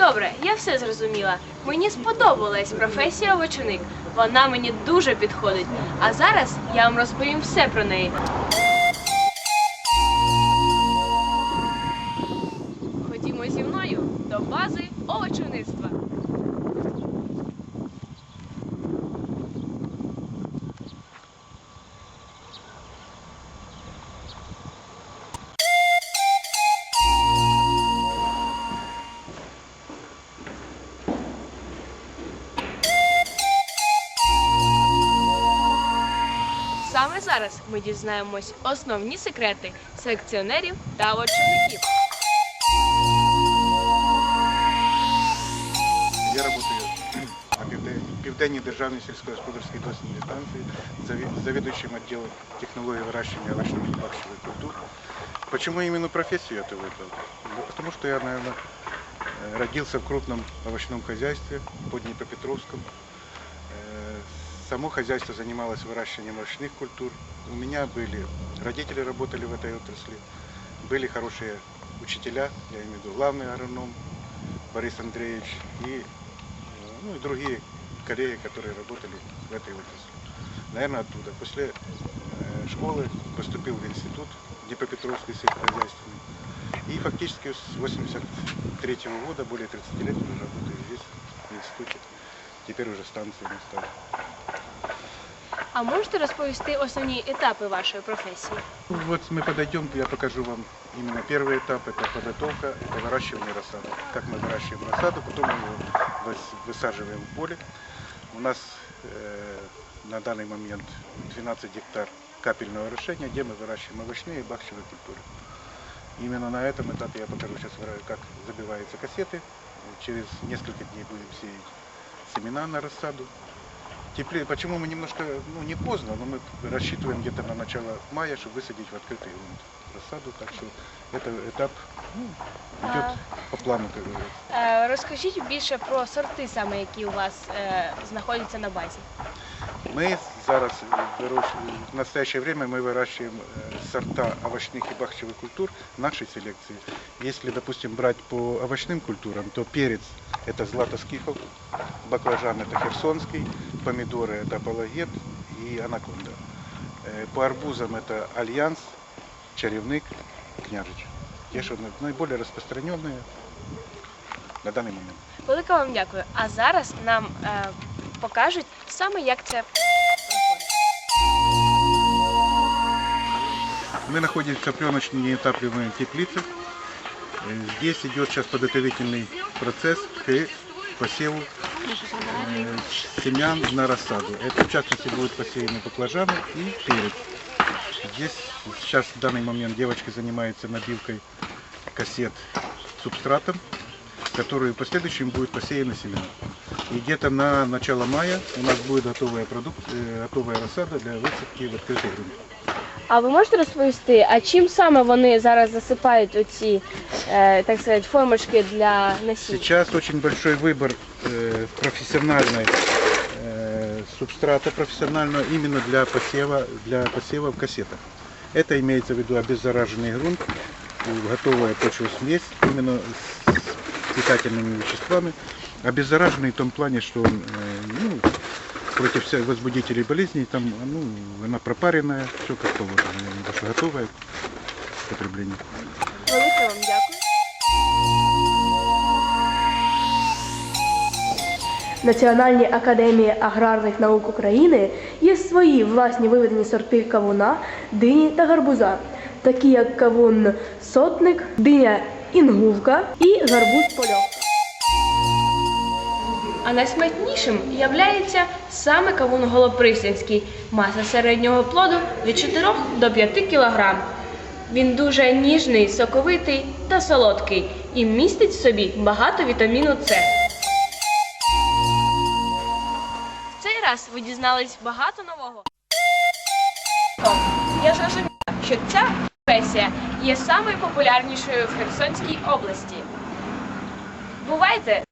Добре, я все зрозуміла. Мені сподобалась професія овочник. Вона мені дуже підходить. А зараз я вам розповім все про неї. Ходімо зі мною до бази овочівництва. Саме зараз ми дізнаємось основні секрети селекціонерів та овочівників. Я работаю на Півде- Південній державній сільськогосподарській дослідній станції, заві- заведующим отделом технологии выращивания овощных и бахчевых культур. Почему именно профессию это выбрал? Да потому что я, наверное, э, родился в крупном овощном хозяйстве под Днепропетровском. Само хозяйство занималось выращиванием овощных культур. У меня были, родители работали в этой отрасли, были хорошие учителя, я имею в виду главный агроном Борис Андреевич и, э, ну, и другие коллеги, которые работали в этой отрасли. Наверное, оттуда. После э, школы поступил в институт Днепропетровский сельскохозяйственный. И фактически с 83 года, более 30 лет уже работаю здесь, в институте. Теперь уже станции не стали. А можете розповісти основні етапи вашої професії? Вот мы подойдем, я покажу вам именно первый этап, это подготовка и выращивание рассады. Как мы выращиваем рассаду, потом мы ее выс- высаживаем в поле. У нас э, на данный момент 12 гектар капельного орошения, где мы выращиваем овощные и бахчевые культуры. Именно на этом этапе я покажу сейчас, как забиваются кассеты. Через несколько дней будем сеять семена на рассаду. Теплее. Почему мы немножко, ну не поздно, но мы рассчитываем где-то на начало мая, чтобы высадить в открытый грунт рассаду. Так что это этап ну, идет по плану, как говорится. Е, розкажіть більше про сорти, саме які у вас е, знаходяться на базі. Мы зараз выращиваем, в настоящее время мы выращиваем э, сорта овощных и бахчевых культур нашей селекции. Если, допустим, брать по овощным культурам, то перец – это златоскифов, баклажан – это херсонский, помидоры – это палагет и анаконда. Э, По арбузам это альянс, черевник, княжич. Те, что на- наиболее распространенные на данный момент. Велике вам дякую. А зараз нам покажуть саме, як це. Мы находимся в пленочной неотапливаемой теплице. Здесь идет сейчас подготовительный процесс к посеву семян на рассаду. Это в частности будут посеяны баклажаны и перец. Здесь сейчас в данный момент девочки занимаются набивкой кассет субстратом, который в последующем будет посеяны семена. И где-то на начало мая у нас будет готовая, продукт, э, готовая рассада для высадки в открытый грунт. А ви можете розповісти, а чим саме вони зараз засипають оці, е, так сказати, формочки для насіння? Сейчас очень большой выбор э, профессиональной э, субстрата профессионального именно для посева для посева в кассетах. Это имеется в виду обеззараженный грунт, э, готовая почвосмесь именно с питательными веществами. Обеззараженный в том плане, что он э, ну, против всех возбудителей болезней, там ну, она пропаренная, все как положено, я имею в готовая к потреблению. Велике вам дякую. Національній академії аграрних наук України є свої власні виведені сорти кавуна, дині та гарбуза, такі як кавун сотник, диня інгулка і гарбуз польовка. А найсмачнішим являється саме кавун голопристанський. Маса середнього плоду від 4 до 5 кг. Він дуже ніжний, соковитий та солодкий і містить в собі багато вітаміну С. В цей раз ви дізнались багато нового. Я зрозуміла, що ця професія є самою популярнішою в Херсонській області. Бувайте!